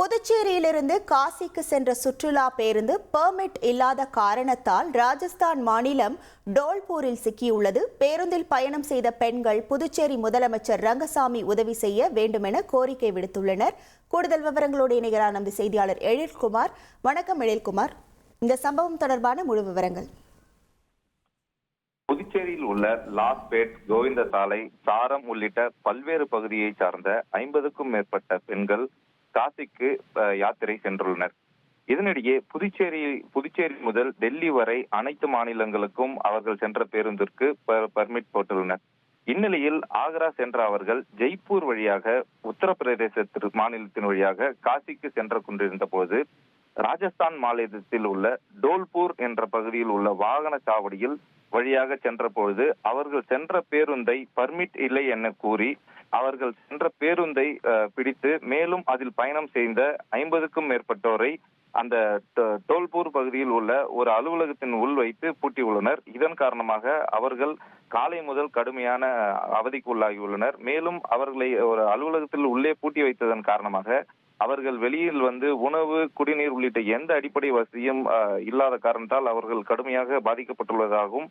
புதுச்சேரியிலிருந்து காசிக்கு சென்ற சுற்றுலா பேருந்து பெர்மிட் இல்லாத காரணத்தால் ராஜஸ்தான் மாநிலம் டோல்பூரில் சிக்கியுள்ளது. பேருந்தில் பயணம் செய்த பெண்கள் புதுச்சேரி முதலமைச்சர் ரங்கசாமி உதவி செய்ய வேண்டுமென கோரிக்கை விடுத்துள்ளனர். கூடுதல் விவரங்களோடு இணைகிறார் நமது செய்தியாளர் எழில்குமார். வணக்கம் எழில்குமார். இந்த சம்பவம் தொடர்பான முழு விவரங்கள். புதுச்சேரியில் உள்ள லாஸ்பேட் கோவிந்த சாலை சாரம் உள்ளிட்ட பல்வேறு பகுதியை சார்ந்த ஐம்பதுக்கும் மேற்பட்ட பெண்கள் காசிக்கு யாத்திரை சென்றுள்ளனர். இதனிடையே புதுச்சேரி புதுச்சேரி முதல் டெல்லி வரை அனைத்து மாநிலங்களுக்கும் அவர்கள் சென்ற பேருந்திற்கு பர்மிட் போட்டுள்ளனர். இந்நிலையில் ஆக்ரா சென்ற அவர்கள் ஜெய்ப்பூர் வழியாக உத்தரப்பிரதேச மாநிலத்தின் வழியாக காசிக்கு சென்று கொண்டிருந்த போது ராஜஸ்தான் மாநிலத்தில் உள்ள டோல்பூர் என்ற பகுதியில் உள்ள வாகன சாவடியில் வழியாக சென்ற பொழுது அவர்கள் சென்ற பேருந்தை பர்மிட் இல்லை என கூறி அவர்கள் சென்ற பேருந்தை பிடித்து மேலும் அதில் பயணம் செய்த ஐம்பதுக்கும் மேற்பட்டோரை அந்த டோ- டோல்பூர் பகுதியில் உள்ள ஒரு அலுவலகத்தின் உள் வைத்து பூட்டியுள்ளனர். இதன் காரணமாக அவர்கள் காலை முதல் கடுமையான அவதிக்கு உள்ளாகியுள்ளனர் மேலும் அவர்களை ஒரு அலுவலகத்தில் உள்ளே பூட்டி வைத்ததன் காரணமாக அவர்கள் வெளியில் வந்து உணவு குடிநீர் உள்ளிட்ட எந்த அடிப்படை வசதியும் இல்லாத காரணத்தால் அவர்கள் கடுமையாக பாதிக்கப்பட்டுள்ளதாகவும்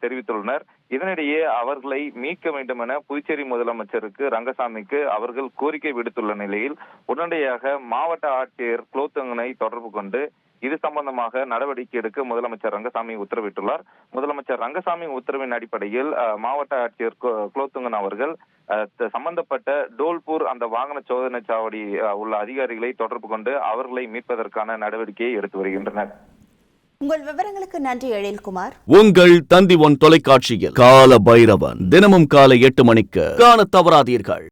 தெரிவித்துள்ளனர். இதனிடையே அவர்களை மீட்க வேண்டும் என புதுச்சேரி முதலமைச்சருக்கு ரங்கசாமிக்கு அவர்கள் கோரிக்கை விடுத்துள்ள நிலையில் உடனடியாக மாவட்ட ஆட்சியர் குலோத்துங்கனை தொடர்பு கொண்டு இது சம்பந்தமாக நடவடிக்கை எடுக்க முதலமைச்சர் ரங்கசாமி உத்தரவிட்டுள்ளார். முதலமைச்சர் ரங்கசாமி உத்தரவின் அடிப்படையில் அஹ், மாவட்ட ஆட்சியர் குலோத்துங்கன் அவர்கள் அஹ், சம்பந்தப்பட்ட டோல்பூர் அந்த வாகன சோதனை சாவடி உள்ள அதிகாரிகளை தொடர்பு கொண்டு அவர்களை மீட்பதற்கான நடவடிக்கையை எடுத்து வருகின்றனர். உங்கள் விவரங்களுக்கு நன்றி எழில்குமார். உங்கள் தந்தி ஒன் தொலைக்காட்சியில் கால பைரவன் தினமும் காலை எட்டு மணிக்கு காண தவறாதீர்கள்.